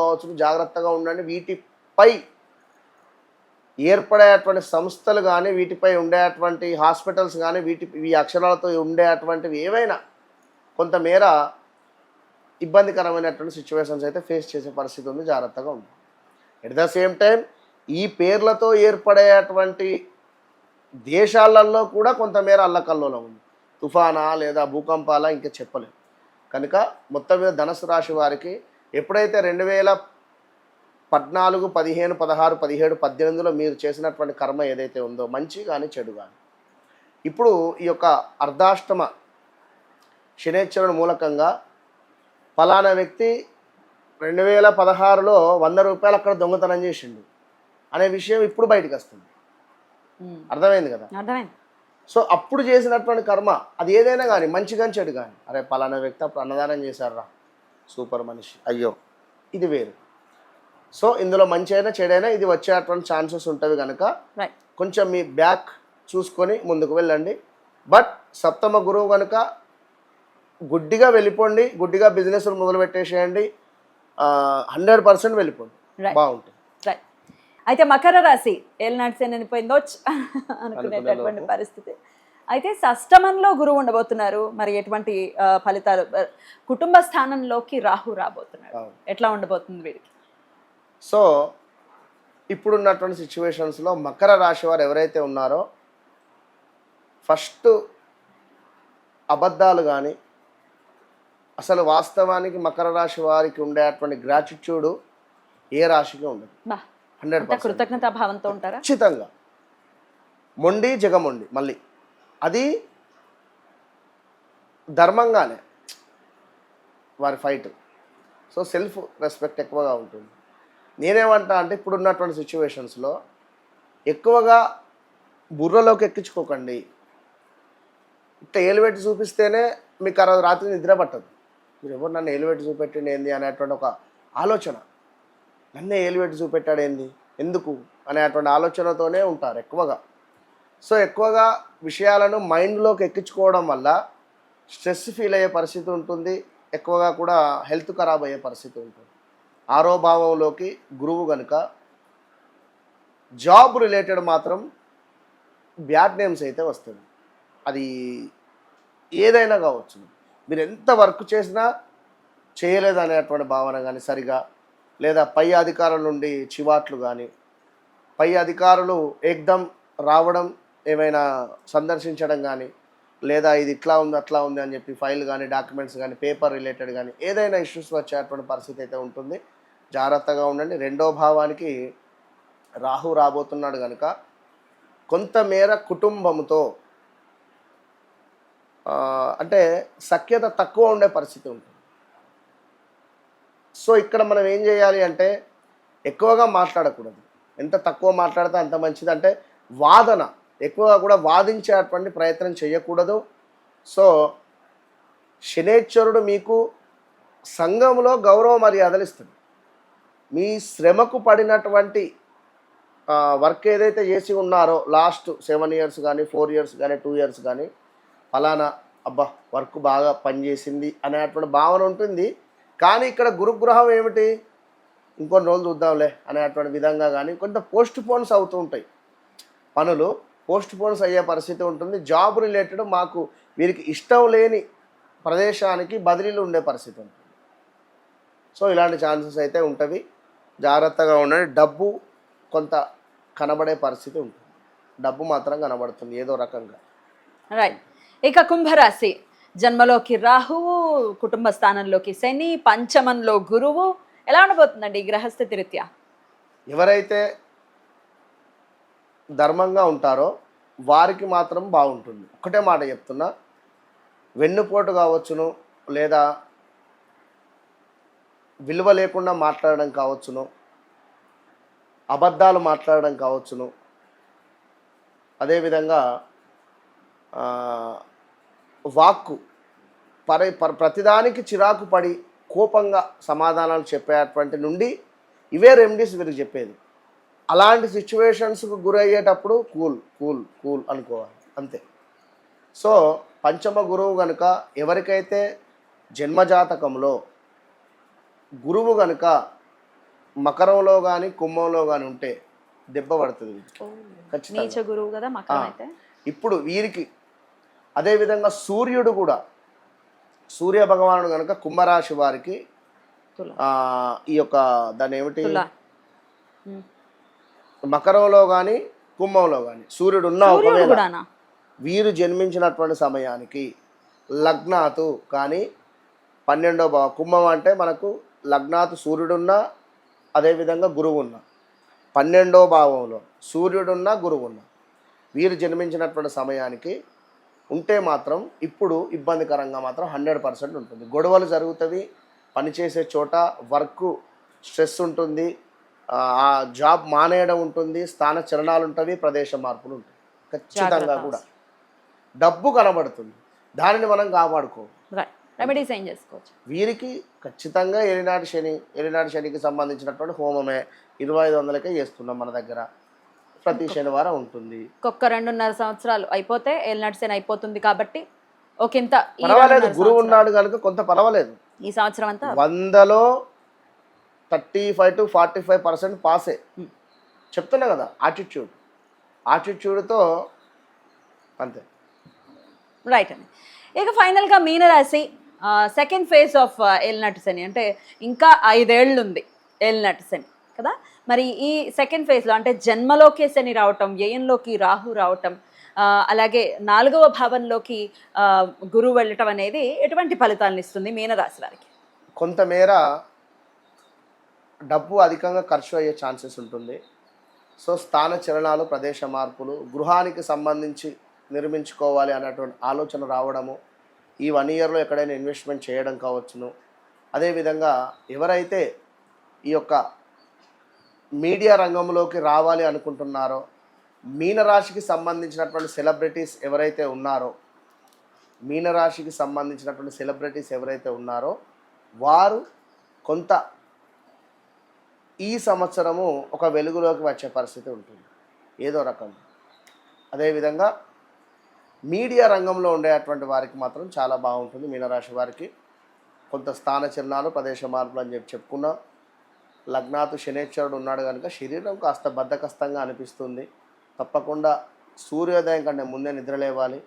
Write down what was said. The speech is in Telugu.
కావచ్చు జాగ్రత్తగా ఉండండి. వీటిపై ఏర్పడేటువంటి సంస్థలు కానీ వీటిపై ఉండేటువంటి హాస్పిటల్స్ కానీ వీటి ఈ అక్షరాలతో ఉండేటువంటివి ఏవైనా కొంతమేర ఇబ్బందికరమైనటువంటి సిచ్యువేషన్స్ అయితే ఫేస్ చేసే పరిస్థితి ఉంది. జాగ్రత్తగా ఉంది ఎట్ ద సేమ్ టైం ఈ పేర్లతో ఏర్పడేటువంటి దేశాలలో కూడా కొంతమేర అల్లకల్లోలం ఉంది. తుఫానా లేదా భూకంపాలా ఇంకా చెప్పలేము కనుక మొత్తం మీద ధనసు రాశి వారికి ఎప్పుడైతే రెండు వేల పద్నాలుగు పదిహేను పదహారు పదిహేడు పద్దెనిమిదిలో మీరు చేసినటువంటి కర్మ ఏదైతే ఉందో మంచి కానీ చెడు కానీ ఇప్పుడు ఈ యొక్క అర్ధాష్టమ శనేశ్వరుని మూలకంగా ఫలానా వ్యక్తి రెండు వేల పదహారులో వంద రూపాయలు అక్కడ దొంగతనం చేసిండు అనే విషయం ఇప్పుడు బయటకు వస్తుంది. అర్థమైంది కదా? అర్థమైంది. సో అప్పుడు చేసినటువంటి కర్మ అది ఏదైనా కానీ మంచి కానీ చెడు కానీ అరే పలానా వ్యక్తి అప్పుడు అన్నదానం చేశారా సూపర్ మనిషి. అయ్యో ఇది వేరు. సో ఇందులో మంచి అయినా చెడైనా ఇది వచ్చేటువంటి ఛాన్సెస్ ఉంటుంది కనుక కొంచెం మీ బ్యాక్ చూసుకొని ముందుకు వెళ్ళండి. బట్ సప్తమ గురువు కనుక గుడ్డిగా వెళ్ళిపోండి గుడ్డిగా బిజినెస్ మొదలు పెట్టేసేయండి హండ్రెడ్ పర్సెంట్ వెళ్ళిపోండి. బాగుంటుంది. అయితే మకర రాశి ఏలినాటి శని అనిపోయిందో అనుకునేటటువంటి. పరిస్థితి. అయితే సష్టమంలో గురువు ఉండబోతున్నారు. మరి ఎటువంటి ఫలితాలు? కుటుంబ స్థానంలోకి రాహు రాబోతున్నాడు అవును. ఎట్లా ఉండబోతుంది వీడికి? సో ఇప్పుడున్నటువంటి సిచ్యువేషన్స్లో మకర రాశి వారు ఎవరైతే ఉన్నారో ఫస్ట్ అబద్ధాలు కానీ అసలు వాస్తవానికి మకర రాశి వారికి ఉండేటువంటి గ్రాటిట్యూడ్ ఏ రాశికి ఉండదు. హండ్రెడ్ కృతజ్ఞతా భావంతో ఉంటారా? ఖచ్చితంగా. మొండి జగమొండి మళ్ళీ. అది ధర్మంగానే వారి ఫైట్. సో సెల్ఫ్ రెస్పెక్ట్ ఎక్కువగా ఉంటుంది. నేనేమంటా అంటే ఇప్పుడు ఉన్నటువంటి సిచ్యువేషన్స్లో ఎక్కువగా బుర్రలోకి ఎక్కించుకోకండి. ఇట్లా ఏలివేటి చూపిస్తేనే మీకు ఆ రోజు రాత్రి నిద్ర పట్టదు. మీరు ఎవరు నన్ను ఏలివేటి చూపెట్టింది ఏంది అనేటువంటి ఒక ఆలోచన. నన్నే ఏలివేటి చూపెట్టాడు ఏంది? ఎందుకు? అనేటువంటి ఆలోచనతోనే ఉంటారు ఎక్కువగా. సో ఎక్కువగా విషయాలను మైండ్లోకి ఎక్కించుకోవడం వల్ల స్ట్రెస్ ఫీల్ అయ్యే పరిస్థితి ఉంటుంది. ఎక్కువగా కూడా హెల్త్ ఖరాబ్ అయ్యే పరిస్థితి ఉంటుంది. ఆరో భావంలోకి గురువు కనుక జాబ్ రిలేటెడ్ మాత్రం బ్యాడ్ నేమ్స్ అయితే వస్తుంది అది ఏదైనా కావచ్చు. మీరు ఎంత వర్క్ చేసినా చేయలేదనేటువంటి భావన కానీ సరిగా లేదా పై అధికారుల నుండి చివాట్లు కానీ పై అధికారులు ఏకదం రావడం ఏమైనా సందర్శించడం కానీ లేదా ఇది ఇట్లా ఉంది అట్లా ఉంది అని చెప్పి ఫైల్ కానీ డాక్యుమెంట్స్ కానీ పేపర్ రిలేటెడ్ కానీ ఏదైనా ఇష్యూస్ వచ్చేటువంటి పరిస్థితి అయితే ఉంటుంది. జాగ్రత్తగా ఉండండి. రెండో భావానికి రాహు రాబోతున్నాడు కనుక కొంతమేర కుటుంబంతో అంటే సఖ్యత తక్కువ ఉండే పరిస్థితి ఉంటుంది. సో ఇక్కడ మనం ఏం చేయాలి అంటే ఎక్కువగా మాట్లాడకూడదు. ఎంత తక్కువ మాట్లాడితే అంత మంచిది. అంటే వాదన. ఎక్కువగా కూడా వాదించేటువంటి ప్రయత్నం చేయకూడదు. సో శనేశ్వరుడు మీకు సంఘంలో గౌరవ మర్యాదలు ఇస్తుంది మీ శ్రమకు పడినటువంటి వర్క్ ఏదైతే చేసి ఉన్నారో లాస్ట్ సెవెన్ ఇయర్స్ కానీ ఫోర్ ఇయర్స్ కానీ టూ ఇయర్స్ కానీ ఫలానా అబ్బా వర్క్ బాగా పనిచేసింది అనేటువంటి భావన ఉంటుంది. కానీ ఇక్కడ గురుగ్రహం ఏమిటి? ఇంకొన్ని రోజులు చూద్దాంలే అనేటువంటి విధంగా కానీ కొంత పోస్ట్ పోన్స్ అవుతూ ఉంటాయి. పనులు పోస్ట్ పోన్స్ అయ్యే పరిస్థితి ఉంటుంది. జాబ్ రిలేటెడ్ మాకు వీరికి ఇష్టం లేని ప్రదేశానికి బదిలీలు ఉండే పరిస్థితి ఉంటుంది. సో ఇలాంటి ఛాన్సెస్ అయితే ఉంటవి. జాగ్రత్తగా ఉండండి. డబ్బు కొంత కనబడే పరిస్థితి ఉంటుంది. డబ్బు మాత్రం కనబడుతుంది ఏదో రకంగా. రైట్ ఇక కుంభరాశి. జన్మలోకి రాహువు కుటుంబ స్థానంలోకి శని పంచమంలో గురువు. ఎలా ఉండబోతుందండి ఈ గ్రహస్థితి రీత్యా? ఎవరైతే ధర్మంగా ఉంటారో వారికి మాత్రం బాగుంటుంది. ఒకటే మాట చెప్తున్నా. వెన్నుపోటు కావచ్చును లేదా విలువ లేకుండా మాట్లాడడం కావచ్చును. అబద్ధాలు మాట్లాడడం కావచ్చును. అదేవిధంగా వాక్కు పరి పర్- ప్రతిదానికి చిరాకు పడి కోపంగా సమాధానాలు చెప్పేటువంటి నుండి ఇవే రెమెడీస్ వీరికి చెప్పేది. అలాంటి సిచ్యువేషన్స్కు గురయ్యేటప్పుడు కూల్ కూల్ కూల్ అనుకోవాలి. అంతే. సో పంచమ గురువు కనుక ఎవరికైతే జన్మజాతకంలో గురువు కనుక మకరంలో కానీ కుంభంలో కానీ ఉంటే దెబ్బ పడుతుంది. ఖచ్చితంగా. ఇప్పుడు వీరికి అదేవిధంగా సూర్యుడు కూడా సూర్య భగవానుడు కనుక కుంభరాశి వారికి ఈ యొక్క దాని ఏమిటి. మకరంలో కానీ కుంభంలో కానీ సూర్యుడు ఉన్న ఒకవేళ వీరు జన్మించినటువంటి సమయానికి లగ్నాతు కానీ పన్నెండో భావం కుంభం అంటే మనకు లగ్నాతు సూర్యుడున్నా అదేవిధంగా గురువు ఉన్నా పన్నెండో భావంలో సూర్యుడున్నా గురువు ఉన్నా వీరు జన్మించినటువంటి సమయానికి ఉంటే మాత్రం ఇప్పుడు ఇబ్బందికరంగా మాత్రం హండ్రెడ్ పర్సెంట్ ఉంటుంది. గొడవలు జరుగుతుంది పనిచేసే చోట వర్క్ స్ట్రెస్ ఉంటుంది ఆ జాబ్ మానేయడం ఉంటుంది స్థాన చలనాలు ఉంటవి ప్రదేశ మార్పులు ఉంటాయి. ఖచ్చితంగా కూడా. డబ్బు కనబడుతుంది. దానిని మనం కాపాడుకో రెమెడీస్ ఏం చేసుకోవచ్చు. వీరికి ఖచ్చితంగా ఎలినాటి శని ఎలినాటి శనికి సంబంధించినటువంటి హోమమే ఇరవై ఐదు వందలకే చేస్తున్నాం మన దగ్గర. ప్రతి శనివారం ఉంటుంది. ఒక్క రెండున్నర సంవత్సరాలు అయిపోతే ఏలినట్సేన్ అయిపోతుంది కాబట్టి ఒక ఇంత పర్వాలేదు గురువు. ఉన్నాడు కనుక కొంత పర్వాలేదు. ఈ సంవత్సరం అంతా వందలో thirty five to forty five percent పాసే. చెప్తున్నా కదా ఆటిట్యూడ్ ఆటిట్యూడ్తో అంతే. రైట్ అండి. ఇక ఫైనల్గా మీనరాశి సెకండ్ ఫేజ్ ఆఫ్ ఎల్నట్ శని. అంటే ఇంకా ఐదేళ్ళు ఉంది ఎల్నట్ శని కదా? మరి ఈ సెకండ్ ఫేజ్లో అంటే జన్మలోకే శని రావటం వ్యయంలోకి రాహు రావటం అలాగే నాలుగవ భావంలోకి గురువు వెళ్ళటం అనేది ఎటువంటి ఫలితాలను ఇస్తుంది మీనరాశి వారికి? కొంతమేర డబ్బు అధికంగా ఖర్చు అయ్యే ఛాన్సెస్ ఉంటుంది. సో స్థాన చలనాలు ప్రదేశ మార్పులు గృహానికి సంబంధించి నిర్మించుకోవాలి అనేటువంటి ఆలోచన రావడము ఈ వన్ ఇయర్లో ఎక్కడైనా ఇన్వెస్ట్మెంట్ చేయడం కావచ్చును. అదేవిధంగా ఎవరైతే ఈ యొక్క మీడియా రంగంలోకి రావాలి అనుకుంటున్నారో మీనరాశికి సంబంధించినటువంటి సెలబ్రిటీస్ ఎవరైతే ఉన్నారో మీనరాశికి సంబంధించినటువంటి సెలబ్రిటీస్ ఎవరైతే ఉన్నారో వారు కొంత ఈ సంవత్సరము ఒక వెలుగులోకి వచ్చే పరిస్థితి ఉంటుంది. ఏదో రకం. అదేవిధంగా మీడియా రంగంలో ఉండేటువంటి వారికి మాత్రం చాలా బాగుంటుంది. మీనరాశి వారికి కొంత స్థాన చిహ్నాలు ప్రదేశ మార్పులు అని చెప్పి చెప్పుకున్నా. లగ్నాతు శనేశ్వరుడు ఉన్నాడు కనుక శరీరం కాస్త బద్ధకస్తంగా అనిపిస్తుంది. తప్పకుండా సూర్యోదయం కంటే ముందే నిద్రలేవాలి.